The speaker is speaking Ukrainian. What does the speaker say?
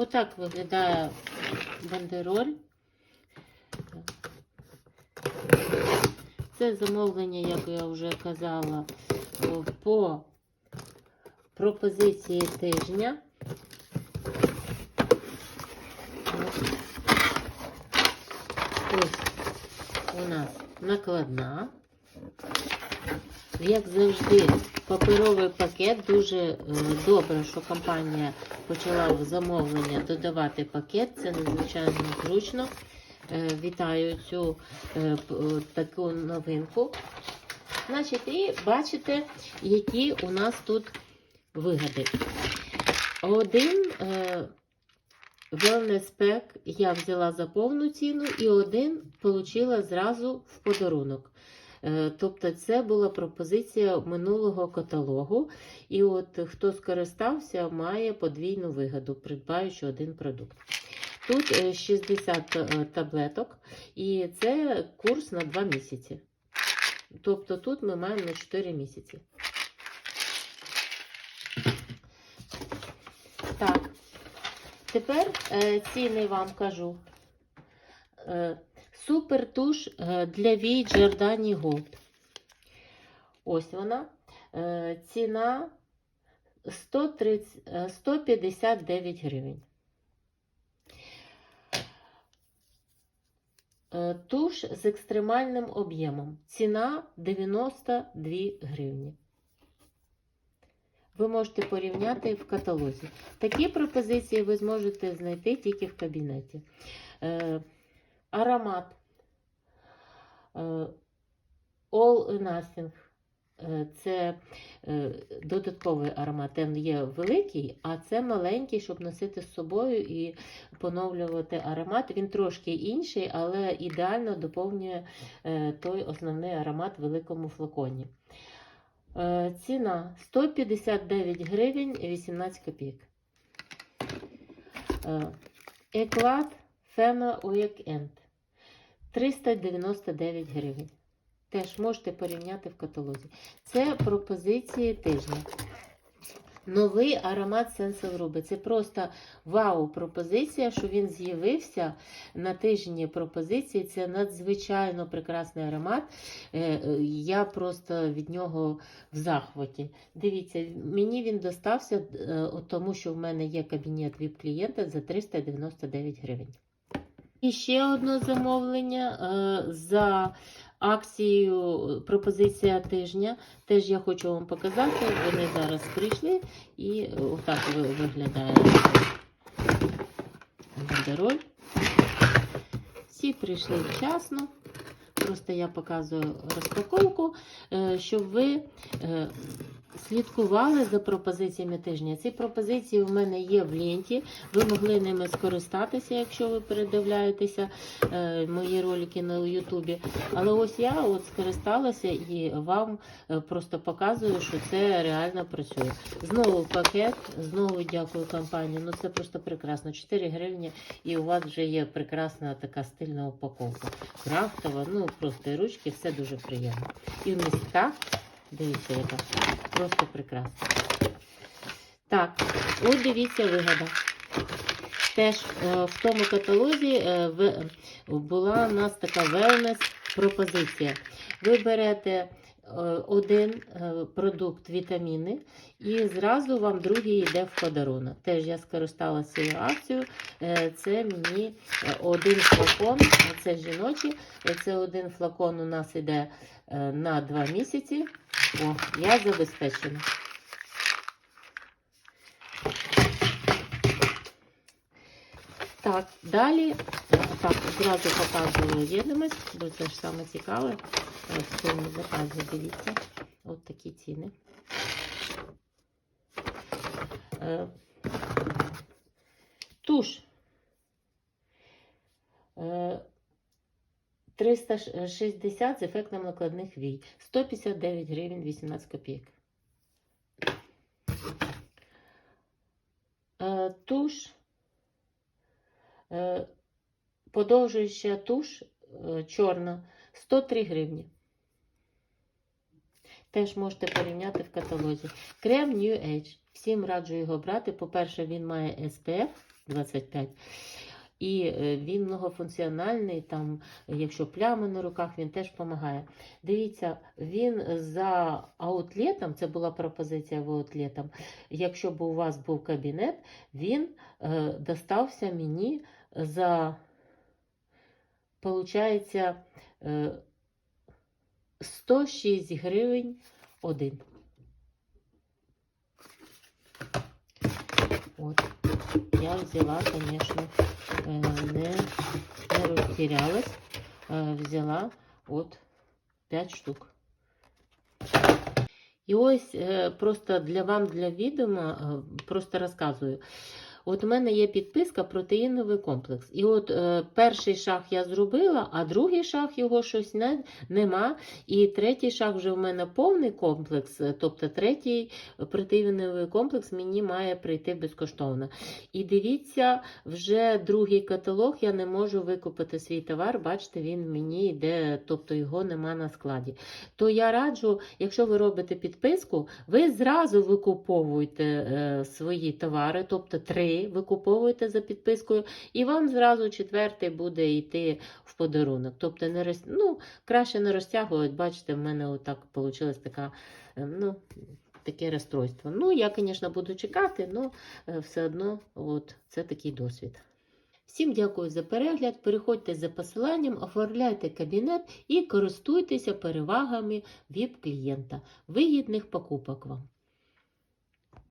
Отак виглядає бандероль. Це замовлення, як я вже казала, по пропозиції тижня. Ось. У нас накладна. Як завжди, паперовий пакет. Дуже е, добре, що компанія почала в замовлення додавати пакет. Це надзвичайно зручно. Е, Вітаю цю е, таку новинку. Значить, і бачите, які у нас тут вигади. Один wellness pack я взяла за повну ціну, і один отримала зразу в подарунок. Е, Тобто це була пропозиція минулого каталогу. І от хто скористався, має подвійну вигоду, придбаючи один продукт. Тут е, 60 е, таблеток, і це курс на 2 місяці. Тобто тут ми маємо на 4 місяці. Так, тепер е, ціни вам кажу. Супер туш е, для вій Giordani Gold. Ось вона. Е, Ціна 130, е, 159 гривень. Е, Туш з екстремальним об'ємом. Ціна 92 гривні. Ви можете порівняти в каталозі. Такі пропозиції ви зможете знайти тільки в кабінеті. Аромат е, All Nothing. Е, Це е, додатковий аромат. Він є великий, а це маленький, щоб носити з собою і поновлювати аромат. Він трошки інший, але ідеально доповнює той основний аромат в великому флаконі. Ціна 159 гривень 18 копійок. Еклад Фема Уікенд 399 гривень. Теж можете порівняти в каталозі. Це пропозиції тижня. Новий аромат Sense Ruby. Це просто вау-пропозиція, що він з'явився на тижні пропозиції. Це надзвичайно прекрасний аромат. Е, е, Я просто від нього в захваті. Дивіться, мені він достався, е, тому що в мене є кабінет віп-клієнта за 399 гривень. І ще одне замовлення е, за акцією пропозиція тижня. Теж я хочу вам показати. Вони зараз прийшли і отак виглядає бандероль. Всі прийшли вчасно. Просто я показую розпаковку, е, щоб ви е, слідкували за пропозиціями тижня. Ці пропозиції в мене є в ленті. Ви могли ними скористатися, якщо ви передивляєтеся е, мої ролики на Ютубі. Але ось я от скористалася і вам е, просто показую, що це реально працює. Знову пакет, знову дякую компанії. Ну це просто прекрасно. 4 гривні, і у вас вже є прекрасна така стильна упаковка. Крафтова, ну просто і ручки, все дуже приємно. І містка, дивіться, яка просто прекрасна. Так, от дивіться вигода. Теж е, в тому каталозі е, в- була у нас така wellness пропозиція. Ви берете е, один е, продукт вітаміни, і зразу вам другий йде в подарунок. Теж я скористалася цією акцією. Е, Це мені один флакон, це жіночі, це один флакон у нас йде на 2 місяці. О, я забезпечена. Так, далі так, одразу показую єдимость, бо це ж саме цікаве. Е, В цьому заказі дивіться. От такі ціни. Е, Туш. 360 з ефектом накладних вій. 159 гривень 18 копійок. Е, Туш. Е, Подовжуюча туш е, чорна 103 гривні. теж можете порівняти в каталозі. Крем New Age. Всім раджу його брати. По-перше, він має SPF 25. І е, він многофункціональний, там, якщо плями на руках, він теж допомагає. Дивіться, він за аутлетом, це була пропозиція в аутлетом, якщо б у вас був кабінет, він е, достався мені за, получається, е, 106 гривень один. От. Я взяла, звісно, е, не, не розтірялась, е, взяла от 5 штук. І ось е, просто для вам, для відома, е, просто розказую. От у мене є підписка протеїновий комплекс. І от е, перший шаг я зробила, а другий шаг його щось не, нема. І третій шаг вже в мене повний комплекс, е, тобто третій протеїновий комплекс мені має прийти безкоштовно. І дивіться, вже другий каталог я не можу викупити свій товар. Бачите, він мені йде, тобто його нема на складі. То я раджу, якщо ви робите підписку, ви зразу викуповуєте е, свої товари, тобто три викуповуєте за підпискою, і вам зразу четвертий буде йти в подарунок. Тобто не роз... ну, краще не розтягувати. Бачите, в мене отак вийшла така, е, ну, таке розстройство. Ну, я, звісно, буду чекати, але все одно от, це такий досвід. Всім дякую за перегляд. Переходьте за посиланням, оформляйте кабінет і користуйтеся перевагами ВІП-клієнта. Вигідних покупок вам!